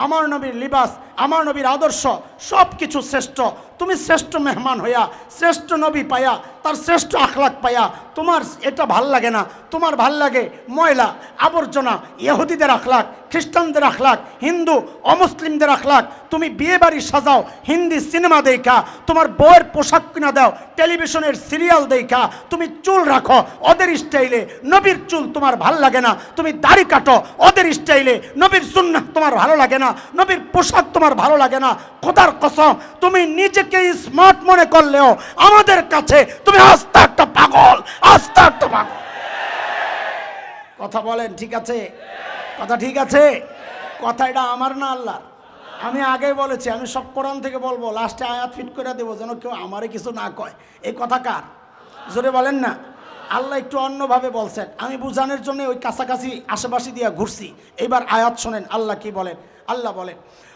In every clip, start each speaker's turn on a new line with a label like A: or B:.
A: আমার নবীর লিবাস আমার নবীর আদর্শ সব কিছু শ্রেষ্ঠ। তুমি শ্রেষ্ঠ মেহমান হইয়া, শ্রেষ্ঠ নবী পায়া তার শ্রেষ্ঠ আখলাক পায়া তোমার এটা ভালো লাগে না। তোমার ভালো লাগে ময়লা, আবর্জনা, ইহুদিদের আখলাক, খ্রিস্টানদের আখলাক, হিন্দু, অমুসলিমদের আখলাক। তুমি বিয়ে বাড়ি সাজাও, হিন্দি সিনেমা দেখা, তোমার বইয়ের পোশাক কিনা দাও, টেলিভিশনের সিরিয়াল দেখা। তুমি চুল রাখো, ওদের স্টাইলে নবীর চুল তোমার ভালো লাগে না। তুমি দাড়ি কাটো, ওদের স্টাইলে নবীর সুন্নাহ তোমার ভালো লাগে না। নবীর পোশাক তোমার ভালো লাগে না, খোদার কসম, তুমি নিজেকে স্মার্ট মনে করলেও আমাদের কাছে তুমি আস্তা একটা পাগল, আস্তা একটা পাগল। কথা বলেন, ঠিক আছে? কথা ঠিক আছে? কথা এটা আমার না আল্লাহ আমি আগেই বলেছি, আমি সব কোরআন থেকে বলব, লাস্টে আয়াত ফিট করে দেবো যেন কেউ আমারে কিছু না কয়। এই কথা কার? জোরে বলেন না। আল্লাহ একটু অন্যভাবে বলছেন, আমি বুঝানোর জন্য ওই কাছাকাছি আশেপাশে দিয়ে ঘুরছি। এবার আয়াত শোনেন, আল্লাহ কি বলেন? আল্লাহ বলেন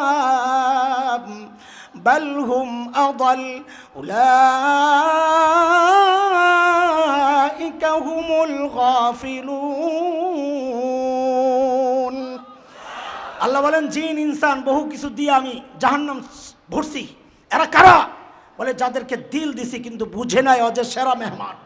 A: كالأنعام بل هم أضل أولئك هم الغافلون আল্লাহ বলেন জিন ইনসান বহু কিছু দিয়ে আমি জাহান্নাম ভরছি এরা কারা বলে যাদেরকে দিল দিছি কিন্তু বুঝে নাই অজে সেরা মেহমান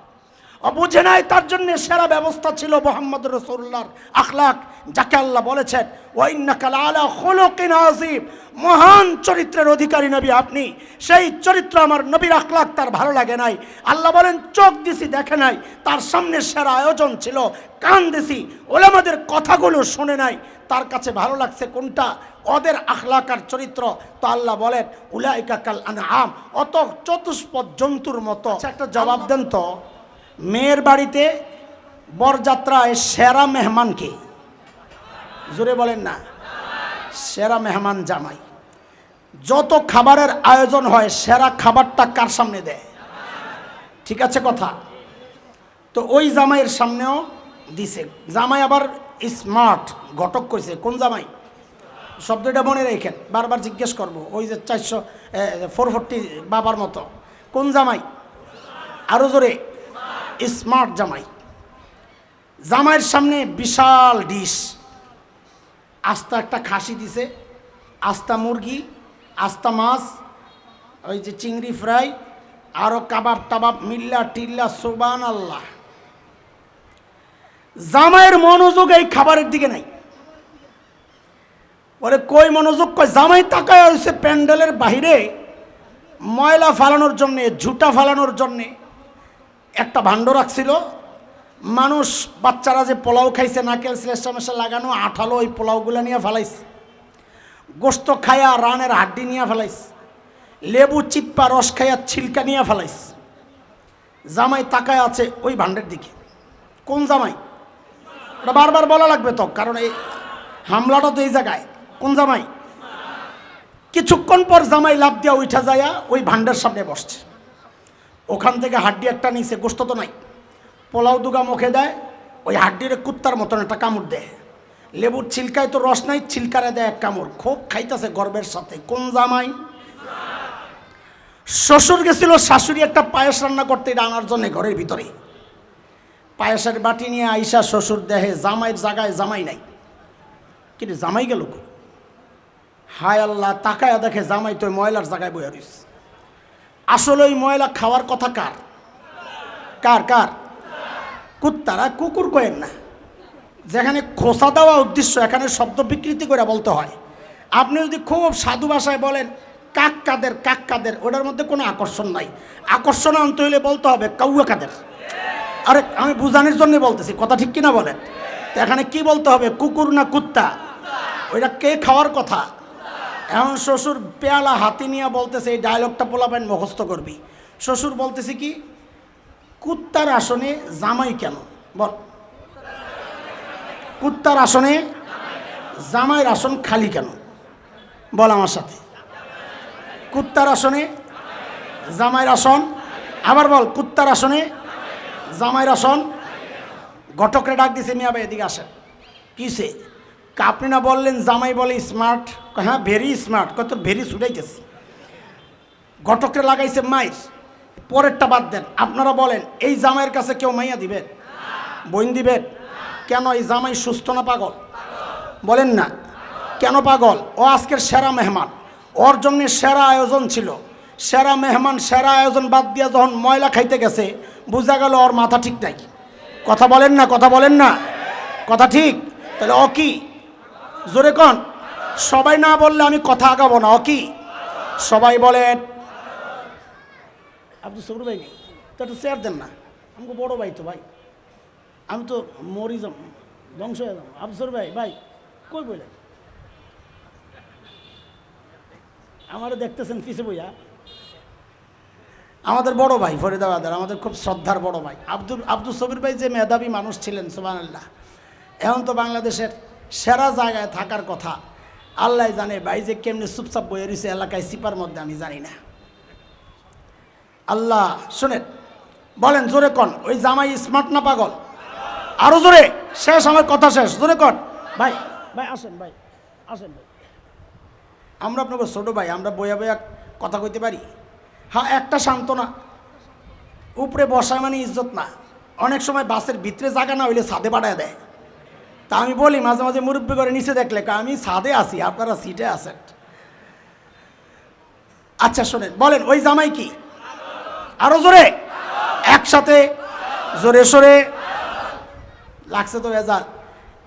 A: অবুঝে নাই তার জন্য সেরা ব্যবস্থা ছিল মোহাম্মদ রসুল্লাহর আখলাক যাকে আল্লাহ বলেছেন ওয়াইন্নাকাল আলা খোলকিন আজিব মহান চরিত্রের অধিকারী নবী আপনি। সেই চরিত্র আমার নবীর আখলাক তার ভালো লাগে নাই। আল্লাহ বলেন চোখ দিছি দেখে নাই। তার সামনে সেরা আয়োজন ছিল কান দিছি ওলামাদের কথাগুলো শুনে নাই। তার কাছে ভালো লাগছে কোনটা? ওদের আখলাকার চরিত্র। তো আল্লাহ বলেন উলাইকা কাল আম অত চতুষ্পদ জন্তুর মতো। আচ্ছা, একটা জবাব দেন তো। মেয়ের বাড়িতে বরযাত্রায় সেরা মেহমানকে। জোরে বলেন না। সেরা মেহমান জামাই। যত খাবারের আয়োজন হয়, সেরা খাবারটা কার সামনে দেয়? ঠিক আছে কথা? তো ওই জামাইয়ের সামনেও দিছে। জামাই আবার স্মার্ট ঘটক কইছে। কোন জামাই? শব্দটা মনে রেখেন, বারবার জিজ্ঞেস করব। ওই যে চারশো ফোর ফোরটি বাবার মতো। কোন জামাই? আরও জোরে। স্মার্ট জামাই। জামাইয়ের সামনে বিশাল ডিশ। আস্তা একটা খাসি দিছে, আস্তা মুরগি, আস্তা মাছ, ওই যে চিংড়ি ফ্রাই আরও কাবাব টাবাব, মিল্লা টিল্লা সোবান আল্লাহ জামাইয়ের মনোযোগ এই খাবারের দিকে নাই। বলে, কই মনোযোগ কয় জামাই তাকায় হয়েছে প্যান্ডেলের বাহিরে, ময়লা ফালানোর জন্যে, ঝুটা ফালানোর জন্যে। একটা ভাণ্ড রাখছিল। মানুষ বাচ্চারা যে পোলাও খাইছে নাকেল শ্লেষা মেশা লাগানো, আঠালো ওই পোলাওগুলো নিয়ে ফেলাইছে। গোস্ত খায়া রানের হাড্ডি নিয়ে ফেলাইস লেবু, চিপ্পা, রস খাইয়া ছিলকা নিয়ে ফেলাইস জামাই তাকায় আছে ওই ভাণ্ডের দিকে। কোন জামাই? ওটা বারবার বলা লাগবে তো, কারণ এই হামলাটা তো এই জায়গায়। কোন জামাই? কিছুক্ষণ পর জামাই লাভ দিয়া উঠা যায়া ওই ভাণ্ডের সামনে বসছে। ওখান থেকে হাড্ডি একটা নিচে গোস্ত তো নাই। পোলাও দুগা মুখে দেয়, ওই হাড্ডির কুত্তার মতন একটা কামড় দেয়। লেবুর ছিলকায় তো রস নাই, ছিলকারে দেয় এক কামড়। খুব খাইতেছে গর্বের সাথে। কোন জামাই? শ্বশুর গেছিল, শাশুড়ি একটা পায়েস রান্না করতে, এটা আনার জন্য ঘরের ভিতরে। পায়েসের বাটি নিয়ে আইসা শ্বশুর দেহে, জামাইয়ের জায়গায় জামাই নাই। কিন্তু জামাই গেল? হায় আল্লাহ, তাকায়া দেখে জামাই তো ময়লার জায়গায় বইয়া রইছে। আসলে ওই ময়লা খাওয়ার কথা কার? কার কার? কুত্তারা কুকুর কয়েন না। যেখানে খোসা দেওয়া উদ্দেশ্য, এখানে শব্দ বিকৃতি করে বলতে হয়। আপনি যদি খুব সাধু ভাষায় বলেন কাক কাদের কাক কাদের ওটার মধ্যে কোনো আকর্ষণ নাই। আকর্ষণ আনতে হইলে বলতে হবে কাউয়া কাদের আরে, আমি বুঝানোর জন্য বলতেছি, কথা ঠিক কিনা বলেন? তো এখানে কি বলতে হবে? কুকুর না কুত্তা? ওইটা কে খাওয়ার কথা? এখন শ্বশুর পেয়ালা হাতি নিয়ে বলতেছে, এই ডায়লগটা পোলাবেন মুখস্থ করবি। শ্বশুর বলতেছে কি, কুত্তার আসনে জামাই কেন? বল। কুত্তার আসনে জামাইয়ের আসন খালি কেন? বল আমার সাথে। কুত্তার আসনে জামাইয়ের আসন, আবার বল, কুত্তার আসনে জামাইয়ের আসন। ঘটকরে ডাক দিছে, মিয়া ভাই, এদিকে আসেন। কিসে? আপনি না বললেন জামাই বলে স্মার্ট হ্যাঁ ভেরি স্মার্ট কত ভেরি ছুটাইতেছে ঘটকরে লাগাইছে মাইর, পরেরটা বাদ দেন। আপনারা বলেন, এই জামাইয়ের কাছে কেউ মাইয়া দিবেন বইন দিবেন কেন এই জামাই সুস্থ না পাগল? বলেন না। কেন পাগল? ও আজকের সেরা মেহমান। ওর জন্য সেরা আয়োজন ছিল। সেরা মেহমান, সেরা আয়োজন বাদ দিয়া যখন ময়লা খাইতে গেছে, বোঝা গেল ওর মাথা ঠিক নাই। কথা বলেন না, কথা বলেন না। কথা ঠিক? তাহলে ও কি? জোরে কন। সবাই না বললে আমি কথা আগাবো না কি? সবাই বলেন। আপনি সবুর ভাই তো একটু চেয়ার দেন না। আমাকে বড় ভাই তো ভাই। আমি তো মরি যাম ধ্বংস হয়ে যাম আফসর ভাই ভাই, কই বললেন আমারও দেখতেছেন পিছে বইয়া? আমাদের বড় ভাই ফরিদাবাদের আমাদের খুব শ্রদ্ধার বড় ভাই। আব্দুল আব্দুল সবির ভাই যে মেধাবী মানুষ ছিলেন সুবানাল্লাহ এখন তো বাংলাদেশের সেরা জায়গায় থাকার কথা। আল্লাহ জানে ভাই যে কেমনি চুপচাপ বয়ে রয়েছে এলাকায় সিপার মধ্যে, আমি জানি না। আল্লাহ, শুনেন, বলেন, জোরে কন, ওই জামাই স্মার্ট না পাগল? আরও জোরে, শেষ, আমার কথা শেষ, জোরে কন। ভাই ভাই, আসেন ভাই আসেন, ভাই। আমরা আপনাকে ছোটো ভাই, আমরা বইয়া বইয়া কথা কইতে পারি? হ্যাঁ একটা সান্ত্বনা। উপরে বসায় মানে ইজ্জত না। অনেক সময় বাসের ভিতরে জায়গা না হইলে ছাদে বাড়ায় দেয়। তা আমি বলি, মাঝে মাঝে মুরব্বী করে নিচে দেখলে আমি ছাদে আছি, আপনারা সিটে আছেন। আচ্ছা শোনেন, বলেন, ওই জামাই কি? আরও জোরে? একসাথে? জোরে সোরে? লাগছে তো রেজাল্ট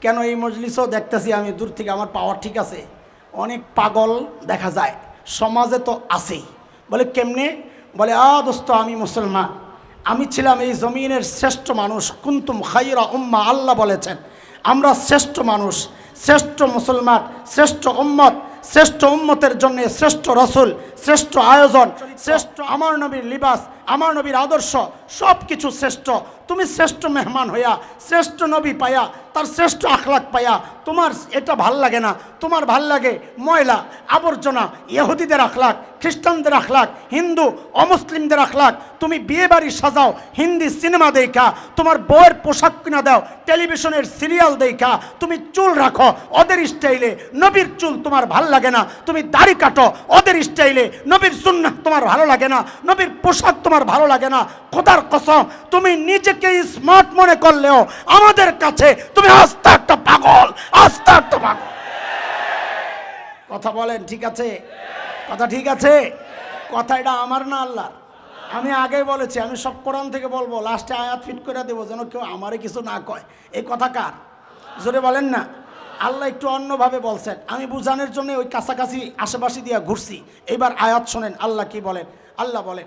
A: কেন এই মজলিসও দেখতেছি আমি, দূর থেকে আমার পাওয়ার ঠিক আছে। অনেক পাগল দেখা যায়, সমাজে তো আছেই। বলে, কেমনে? বলে আ দোস্ত, আমি মুসলমান। আমি ছিলাম এই জমিনের শ্রেষ্ঠ মানুষ। কুন্তুম খাইরা উম্মা, আল্লাহ বলেছেন। আমরা শ্রেষ্ঠ মানুষ, শ্রেষ্ঠ মুসলমান, শ্রেষ্ঠ উম্মত, শ্রেষ্ঠ উম্মতের জন্য শ্রেষ্ঠ রসুল, শ্রেষ্ঠ আয়োজন, শ্রেষ্ঠ আমার নবীর লিবাস, আমার নবীর আদর্শ সব কিছু শ্রেষ্ঠ। তুমি শ্রেষ্ঠ মেহমান হইয়া, শ্রেষ্ঠ নবী পায়া তার শ্রেষ্ঠ আখলাক পাইয়া, তোমার এটা ভালো লাগে না। তোমার ভালো লাগে ময়লা, আবর্জনা, ইহুদিদের আখলাক, খ্রিস্টানদের আখলাক, হিন্দু, অমুসলিমদের আখলাক। তুমি বিয়ে বাড়ি সাজাও, হিন্দি সিনেমা দেখা, তোমার বইয়ের পোশাক কিনা দাও, টেলিভিশনের সিরিয়াল দেখা। তুমি চুল রাখো, ওদের স্টাইলে। নবীর চুল তোমার ভালো লাগে না। তুমি দাড়ি কাটো, ওদের স্টাইলে। নবীর সুন্না তোমার ভালো লাগে না। নবীর পোশাক তোমার ভালো লাগে না। খোদার কসম, তুমি নিজেকে স্মার্ট মনে করলেও আমাদের কাছে তুমি আস্তে একটা পাগল, আস্তে একটা পাগল। কথা বলেন, ঠিক আছে? কথা ঠিক আছে? কথা এটা আমার না আল্লাহ আমি আগে বলেছি, আমি সব কোরআন থেকে বলব, লাস্টে আয়াত ফিট করে দেবো যেন কেউ আমারে কিছু না কয়। এই কথা কার? জোরে বলেন না। আল্লাহ একটু অন্যভাবে বলছেন, আমি বুঝানোর জন্য ওই কাছাকাছি আশেপাশে দিয়ে ঘুরছি। এবার আয়াত শোনেন, আল্লাহ কি বলেন? আল্লাহ বলেন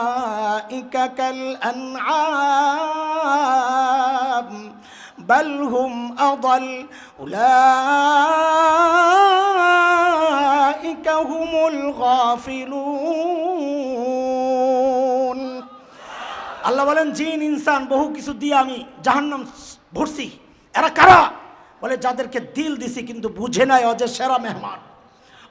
A: كالأنعام بل هم أضل أولئك هم الغافلون আল্লাহ বলেন জিন ইনসান বহু কিছু দিয়ে আমি জাহান্নাম ভরছি এরা কারা বলে যাদেরকে দিল দিছি কিন্তু বুঝে নাই অজে সেরা মেহমান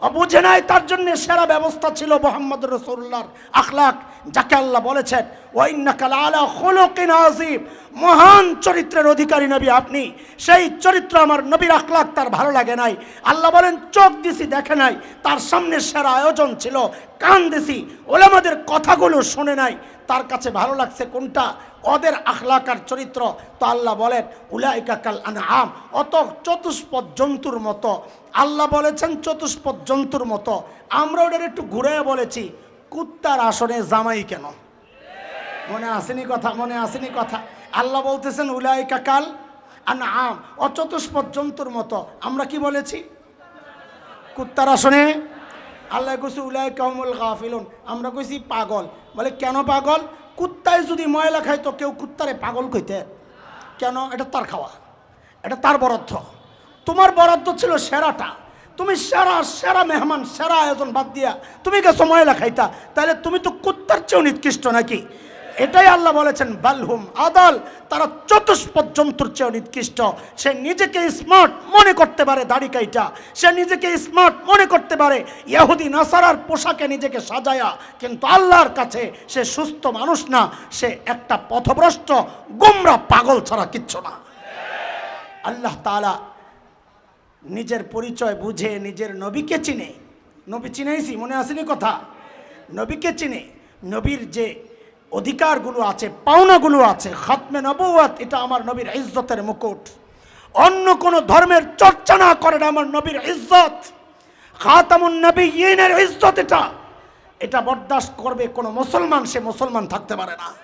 A: ও বুঝে নাই তার জন্য সেরা ব্যবস্থা ছিল মোহাম্মদ রসুল্লাহর আখলাক যাকে আল্লাহ বলেছেন, ওয়াইন্নাকাল আলা খোলকিন আজিব মহান চরিত্রের অধিকারী নবী আপনি। সেই চরিত্র আমার নবীর আখলাক তার ভালো লাগে নাই। আল্লাহ বলেন, চোখ দিছি, দেখে নাই। তার সামনে সেরা আয়োজন ছিল। কান দিছি। ওলামাদের কথাগুলো শুনে নাই। তার কাছে ভালো লাগছে কোনটা? ওদের আখলাকার চরিত্র। তো আল্লাহ বলেন, উলাইকা আম অত চতুষ্পদ জন্তুর মতো। আল্লাহ বলেছেন, চতুষ্পদ জন্তুর মতো। আমরা ওদের একটু ঘুরে বলেছি। কুত্তার আসনে জামাই কেন? মনে আসেনি কথা, মনে আসেনি কথা। আল্লাহ বলতেছেন, উলাইকা কাল আন আম অচতুষ্পদ জন্তুর মতো। আমরা কি বলেছি? কুত্তার আসনে আল্লাহ কইছে উলাই কামুল গাফিলুন। আমরা কইছি, পাগল। বলে, কেন পাগল? কুত্তায় যদি ময়লা খায়, তো কেউ কুত্তারে পাগল কইতে? কেন? এটা তার খাওয়া। এটা তার বরাদ্দ। তোমার বরাদ্দ ছিল সেরাটা। তুমি সেরা সেরা মেহমান, সেরা আয়োজন বাদ দিয়া তুমি গেছো ময়লা খাইতা? তাহলে তুমি তো কুত্তার চেয়েও নিকৃষ্ট নাকি? এটাই আল্লাহ বলেছেন বালহুম আদাল, তারা চতুষ্পদ জন্তুর চেয়েও নিকৃষ্ট। সে নিজেকে স্মার্ট মনে করতে পারে দাড়ি কাইটা। সে নিজেকে স্মার্ট মনে করতে পারে ইয়াহুদি নাসারার পোশাকে নিজেকে সাজায়া। কিন্তু আল্লাহর কাছে সে সুস্থ মানুষ না, সে একটা পথভ্রষ্ট, গোমরা পাগল ছাড়া কিচ্ছু না। আল্লাহ তাআলা নিজের পরিচয় বুঝে নিজের নবীকে চিনে। নবী চিনেছি মনে আসেনি কথা? নবীকে চিনে। নবীর যে অধিকারগুলো আছে, পাওনাগুলো আছে, খতমে নবুয়াত এটা আমার নবীর ইজ্জতের মুকুট। অন্য কোনো ধর্মের চর্চা না করেন আমার নবীর ইজ্জত। খাতামুন নবী ইনের ইজ্জত এটা। এটা বরদাস্ত করবে কোনো মুসলমান, সে মুসলমান থাকতে পারে না।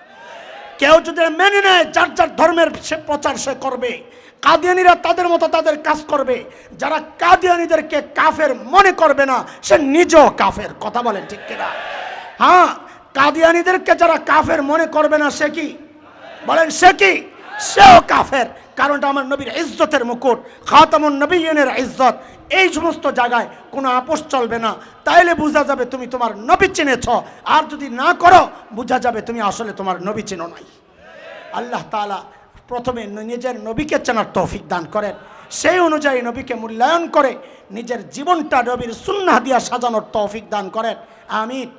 A: কেউ যদি মেনে নেয়, যার যার ধর্মের সে প্রচার সে করবে। কাদিয়ানিরা তাদের মতো তাদের কাজ করবে। যারা কাদিয়ানিদেরকে কাফের মনে করবে না, সে নিজেও কাফের। কথা বলেন ঠিক কিনা? হ্যাঁ কাদিয়ানিদেরকে যারা কাফের মনে করবে না, সে কি? বলেন, সে কি? সেও কাফের। কারণটা আমার নবীর ইজ্জতের মুকুট। খাতামুন নবীনের ইজ্জত। এই সমস্ত জায়গায় কোনো আপোষ চলবে না। তাইলে বোঝা যাবে তুমি তোমার নবী চিনেছ। আর যদি না করো, বোঝা যাবে তুমি আসলে তোমার নবী চিনো নাই। আল্লাহ তাআলা প্রথমে নিজের নবীকে চেনার তৌফিক দান করেন। সেই অনুযায়ী নবীকে মূল্যায়ন করে নিজের জীবনটা নবীর সুন্না দিয়া সাজানোর তৌফিক দান করেন। আমিন।